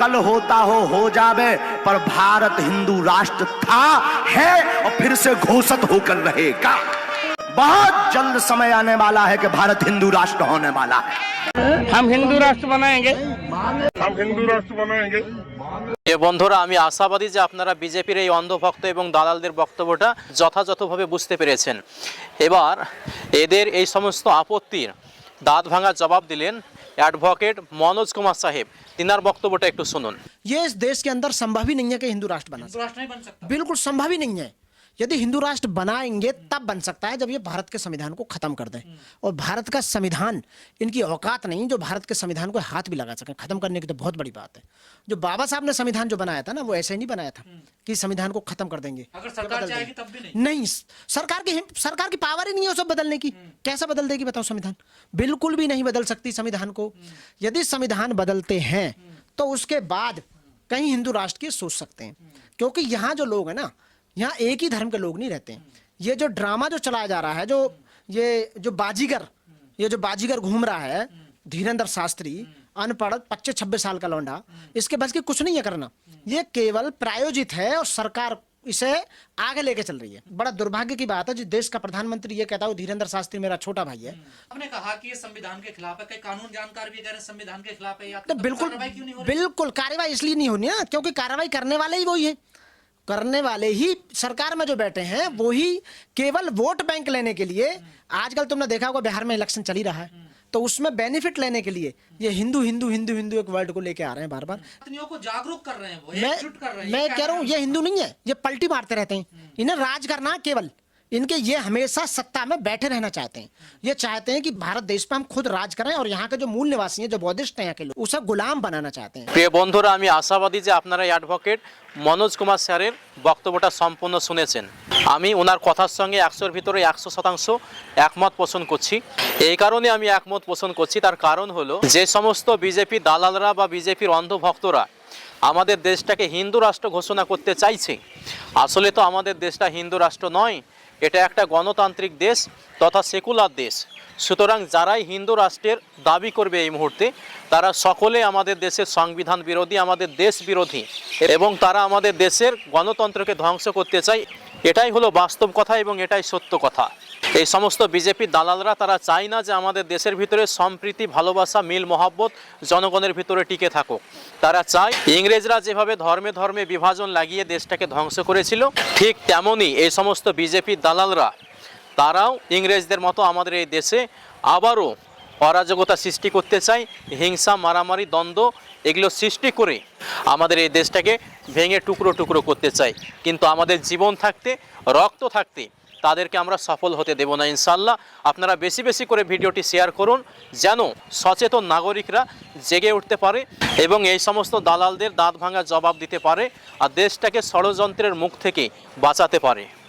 कल होता हो हो जावे पर भारत हिंदू राष्ट्र था है और फिर से घोषित होकर रहेगा बहुत जल्द समय आने वाला है कि भारत हिंदू राष्ट्र होने वाला है हम हिंदू राष्ट्र बनाएंगे हम हिंदू राष्ट्र बनाएंगे এ বন্ধুরা আমি আশাবাদী যে আপনারা বিজেপির এই অন্ধভক্ত এবং দালালদের বক্তব্যটা যথাযথভাবে বুঝতে পেরেছেন এবার এদের এই সমস্ত আপত্তির দাঁত ভাঙা জবাব দিলেন অ্যাডভোকেট মনোজ কুমার সাহেব তিনার বক্তব্যটা একটু শুনুন ये इस देश के अंदर संभव ही नहीं है कि हिंदू राष्ट्र बना हिंदू राष्ट्र नहीं बन सकता बिल्कुल संभव ही नहीं है यदि हिंदू राष्ट्र बनाएँगे तब बन सकता है जब ये भारत के संविधान को खत्म कर दें। और भारत का संविधान इनकी औकात नहीं जो भारत के संविधान को हाथ भी लगा सके। खत्म करने की तो बहुत बड़ी बात है। जो बाबा साहब ने संविधान जो बनाया था ना वो ऐसे ही नहीं बनाया था कि संविधान को खत्म कर देंगे। अगर सरकार चाहेगी तब भी नहीं। नहीं सरकार की सरकार की पावर ही नहीं है उसे बदलने की। कैसा बदल देगी बताओ संविधान? बिल्कुल भी नहीं बदल सकती संविधान को। यदि संविधान बदलते हैं तो उसके बाद कहीं हिंदू राष्ट्र की सोच सकते हैं। क्योंकि यहाँ जो लोग हैं ना यहाँ एक ही धर्म के लोग नहीं रहते हैं। ये जो ड्रामा जो चलाया जा रहा है जो ये जो बाजीगर ये जो बाजीगर घूम रहा है धीरेन्द्र शास्त्री अनपढ़ पच्चीस छब्बीस साल का लौंडा इसके बस की कुछ नहीं है करना। ये केवल प्रायोजित है और सरकार इसे आगे लेके चल रही है। बड़ा दुर्भाग्य की बात है जिस देश का प्रधानमंत्री ये कहता है धीरेन्द्र शास्त्री मेरा छोटा भाई है। आपने कहा कि ये संविधान के खिलाफ है कई कानून जानकार भी कह रहे हैं संविधान के खिलाफ है या तो बिल्कुल क्यों नहीं हो बिल्कुल कार्रवाई इसलिए नहीं होनी है क्योंकि कार्रवाई करने वाले ही वही है। करने वाले ही सरकार में जो बैठे हैं वो ही केवल वोट बैंक लेने के लिए आजकल तुमने देखा होगा बिहार में इलेक्शन चली ही रहा है। तो उसमें बेनिफिट लेने के लिए ये हिंदू हिंदू हिंदू हिंदू एक वर्ड को लेके आ रहे हैं बार बार को जागरूक कर रहे हैं वो मैं कर रहे हैं मैं कह रहा हूँ ये हिंदू नहीं है ये पलटी मारते रहते हैं। इन्हें राज करना केवल। इनके ये हमेशा सत्ता में बैठे रहना चाहते हैं ये चाहते हैं कि भारत देश पे हम खुद राज करें और यहाँ के जो मूल निवासी हैं जो बौद्धिस्ट हैं यहाँ के लोग उसे गुलाम बनाना चाहते हैं প্রিয় বন্ধুরা আমি আশাবাদী যে আপনারা এই অ্যাডভোকেট মনোজ কুমার স্যারের বক্তব্যটা সম্পূর্ণ শুনেছেন আমি ওনার কথার সঙ্গে একশোর ভিতরে একশো শতাংশ একমত পোষণ করছি এই কারণে আমি একমত পোষণ করছি তার কারণ হলো যে সমস্ত বিজেপি দালালরা বা বিজেপির অন্ধভক্তরা আমাদের দেশটাকে হিন্দু রাষ্ট্র ঘোষণা করতে চাইছে আসলে তো আমাদের দেশটা হিন্দু রাষ্ট্র নয় এটা একটা গণতান্ত্রিক দেশ তথা সেকুলার দেশ। সুতরাং যারাই হিন্দু রাষ্ট্রের দাবি করবে এই মুহূর্তে, তারা সকলে আমাদের দেশের সংবিধান বিরোধী, আমাদের দেশ বিরোধী এবং তারা আমাদের দেশের গণতন্ত্রকে ধ্বংস করতে চায় এটাই হলো বাস্তব কথা এবং এটাই সত্য কথা। এই সমস্ত বিজেপি দালালরা তারা চায় না যে আমাদের দেশের ভিতরে সম্প্রীতি, ভালোবাসা, মিল, মহাব্বত জনগণের ভিতরে টিকে থাকুক। তারা চায় ইংরেজরা যেভাবে ধর্মে ধর্মে বিভাজন লাগিয়ে দেশটাকে ধ্বংস করেছিল, ঠিক তেমনই এই সমস্ত বিজেপি দালালরা, তারাও ইংরেজদের মতো আমাদের এই দেশে আবারও অরাজকতা সৃষ্টি করতে চায় হিংসা, মারামারি, দ্বন্দ্ব, এগুলো সৃষ্টি করে আমাদের এই দেশটাকে ভেঙে টুকরো টুকরো করতে চায় কিন্তু আমাদের জীবন থাকতে, রক্ত থাকতে তাদেরকে আমরা সফল হতে দেব না ইনশাল্লাহ আপনারা বেশি বেশি করে ভিডিওটি শেয়ার করুন, যেন সচেতন নাগরিকরা জেগে উঠতে পারে এবং এই সমস্ত দালালদের দাঁত ভাঙা জবাব দিতে পারে আর দেশটাকে ষড়যন্ত্রের মুখ থেকে বাঁচাতে পারে।